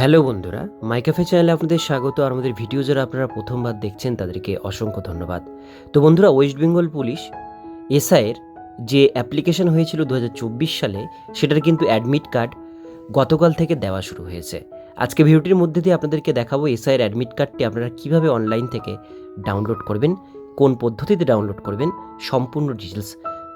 Hello বন্ধুরা মাইকাফে চ্যানেলে আপনাদের স্বাগত। আর আমাদের ভিডিও যারা আপনারা প্রথমবার দেখছেন, তাদেরকে অসংখ্য ধন্যবাদ। তো বন্ধুরা, ওয়েস্ট বেঙ্গল পুলিশ এসআইয়ের যে অ্যাপ্লিকেশন হয়েছিল দু হাজার চব্বিশ সালে, সেটার কিন্তু অ্যাডমিট কার্ড গতকাল থেকে দেওয়া শুরু হয়েছে। আজকে ভিডিওটির মধ্যে দিয়ে আপনাদেরকে দেখাবো এসআইয়ের অ্যাডমিট কার্ডটি আপনারা কীভাবে অনলাইন থেকে ডাউনলোড করবেন, কোন পদ্ধতিতে ডাউনলোড করবেন, সম্পূর্ণ ডিটেলস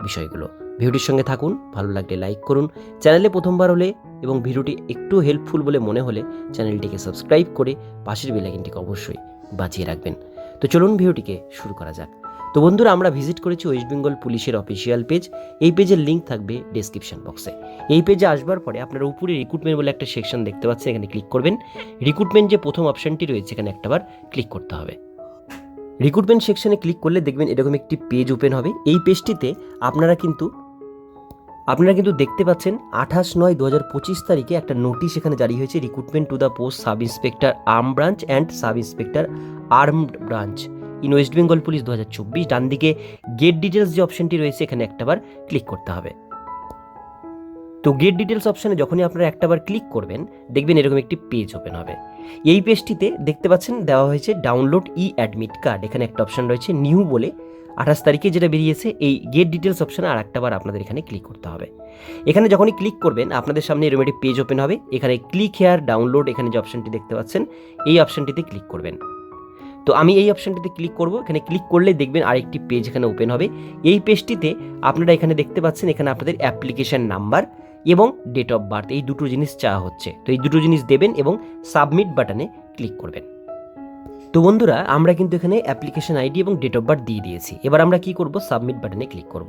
বিষয়গুলো। ভিডিওটির সঙ্গে থাকুন, ভালো লাগলে লাইক করুন। চ্যানেলে প্রথমবার হলে এবং ভিডিওটি একটু হেল্পফুল বলে মনে হলে চ্যানেলটিকে সাবস্ক্রাইব করে পাশের বেলাইকনটিকে অবশ্যই বাঁচিয়ে রাখবেন। তো চলুন ভিডিওটিকে শুরু করা যাক। তো বন্ধুরা, আমরা ভিজিট করেছি ওয়েস্ট বেঙ্গল পুলিশের অফিসিয়াল পেজ এই পেজের লিঙ্ক থাকবে ডেসক্রিপশন বক্সে এই পেজে আসবার পরে আপনারা উপরে রিক্রুটমেন্ট বলে একটা সেকশন দেখতে পাচ্ছেন, এখানে ক্লিক করবেন। রিক্রুটমেন্ট যে প্রথম অপশনটি রয়েছে, এখানে একটাবার ক্লিক করতে হবে। রিক্রুটমেন্ট সেকশনে ক্লিক করলে দেখবেন এরকম একটি পেজ ওপেন হবে। এই পেজটিতে আপনারা কিন্তু আপনারা কিন্তু দেখতে পাচ্ছেন আঠাশ নয় দু হাজার পঁচিশ তারিখে একটা নোটিশ এখানে জারি হয়েছে recruitment to the post sub inspector arm branch and sub inspector armed branch in West Bengal police দু হাজার চব্বিশ। ডান দিকে গেট ডিটেলস যে অপশনটি রয়েছে, এখানে একটাবার ক্লিক করতে হবে। তো গেট ডিটেলস অপশানে যখনই আপনারা একটাবার ক্লিক করবেন, দেখবেন এরকম একটি পেজ ওপেন হবে। এই পেজটিতে দেখতে পাচ্ছেন দেওয়া হয়েছে ডাউনলোড ই অ্যাডমিট কার্ড এখানে একটা অপশন রয়েছে নিউ বলে আঠাশ তারিখে যেটা বেরিয়েছে, এই গেট ডিটেলস অপশানে আর একটাবার আপনাদের এখানে ক্লিক করতে হবে। এখানে যখনই ক্লিক করবেন, আপনাদের সামনে এরকম একটি পেজ ওপেন হবে। এখানে ক্লিক হেয়ার ডাউনলোড এখানে যে অপশানটি দেখতে পাচ্ছেন, এই অপশানটিতে ক্লিক করবেন। তো আমি এই অপশানটিতে ক্লিক করব। এখানে ক্লিক করলে দেখবেন আরেকটি পেজ এখানে ওপেন হবে। এই পেজটিতে আপনারা এখানে দেখতে পাচ্ছেন, এখানে আপনাদের অ্যাপ্লিকেশন নাম্বার এবং ডেট অফ বার্থ এই দুটো জিনিস চাওয়া হচ্ছে। তো এই দুটো জিনিস দেবেন এবং সাবমিট বাটনে ক্লিক করবেন। তো বন্ধুরা, আমরা কিন্তু এখানে অ্যাপ্লিকেশন আইডি এবং ডেট অফ বার্থ দিয়ে দিয়েছি। এবার আমরা কি করব? সাবমিট বাটনে ক্লিক করব।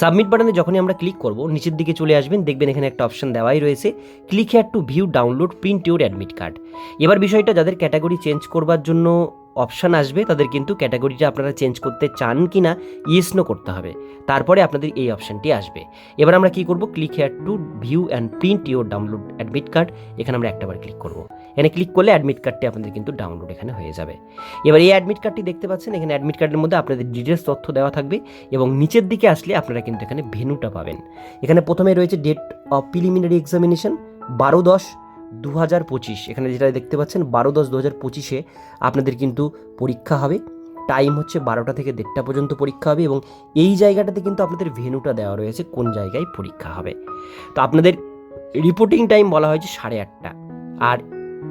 সাবমিট বাটনে যখনই আমরা ক্লিক করব, নিচের দিকে চলে আসবেন, দেখবেন এখানে একটা অপশন দেওয়াই রয়েছে click had to view download print your admit card এবার বিষয়টা যাদের ক্যাটাগরি চেঞ্জ করবার জন্য অপশান আসবে, তাদের কিন্তু ক্যাটাগরিটা আপনারা চেঞ্জ করতে চান কি না ইয়েস নো করতে হবে। তারপরে আপনাদের এই অপশানটি আসবে। এবার আমরা কি করব? Click here to view and print your download admit card এখানে আমরা একটাবার ক্লিক করব। এখানে ক্লিক করলে অ্যাডমিট কার্ডটি আপনাদের কিন্তু ডাউনলোড এখানে হয়ে যাবে। এবার এই অ্যাডমিট কার্ডটি দেখতে পাচ্ছেন, এখানে অ্যাডমিট কার্ডের মধ্যে আপনাদের ডিটেলস তথ্য দেওয়া থাকবে এবং নিচের দিকে আসলে আপনারা কিন্তু এখানে ভেনুটা পাবেন। এখানে প্রথমে রয়েছে ডেট অফ প্রিলিমিনারি এক্সামিনেশন বারো দশ। দু হাজার পঁচিশ। এখানে যেটা দেখতে পাচ্ছেন, বারো দশ দু হাজার পঁচিশে আপনাদের কিন্তু পরীক্ষা হবে। টাইম হচ্ছে বারোটা থেকে দেড়টা পর্যন্ত পরীক্ষা হবে এবং এই জায়গাটাতে কিন্তু আপনাদের ভেনুটা দেওয়া রয়েছে, কোন জায়গায় পরীক্ষা হবে। তো আপনাদের রিপোর্টিং টাইম বলা হয়েছে সাড়ে আটটা। আর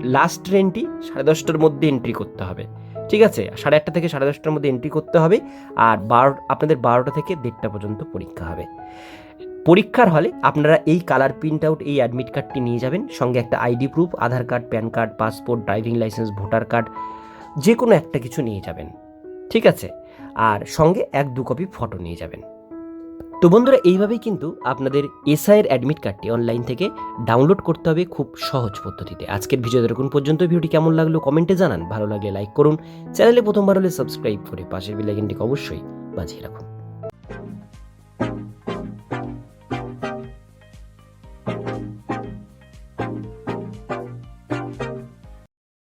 লাস্ট ট্রেনটি সাড়ে দশটার মধ্যে এন্ট্রি করতে হবে। ঠিক আছে? সাড়ে আটটা থেকে সাড়ে দশটার মধ্যে এন্ট্রি করতে হবে। আর বারো, আপনাদের বারোটা থেকে দেড়টা পর্যন্ত পরীক্ষা হবে। পরীক্ষার হলে আপনারা এই কালার প্রিন্ট আউট এই অ্যাডমিট কার্ডটি নিয়ে যাবেন। সঙ্গে একটা ID proof Aadhaar card PAN card passport driving licence voter card যে কোনো একটা কিছু নিয়ে যাবেন। ঠিক আছে? আর সঙ্গে এক দু কপি ফটো নিয়ে যাবেন। তো বন্ধুরা, এইভাবেই কিন্তু আপনাদের এসআইয়ের অ্যাডমিট কার্ডটি অনলাইন থেকে ডাউনলোড করতে হবে খুব সহজ পদ্ধতিতে। আজকের ভিডিও দেখুন পর্যন্ত। ভিডিওটি কেমন লাগল কমেন্টে জানান। ভালো লাগলে লাইক করুন। চ্যানেলে প্রথমবার হলে সাবস্ক্রাইব করে পাশের বেলাইকনটিকে অবশ্যই বাজিয়ে রাখুন।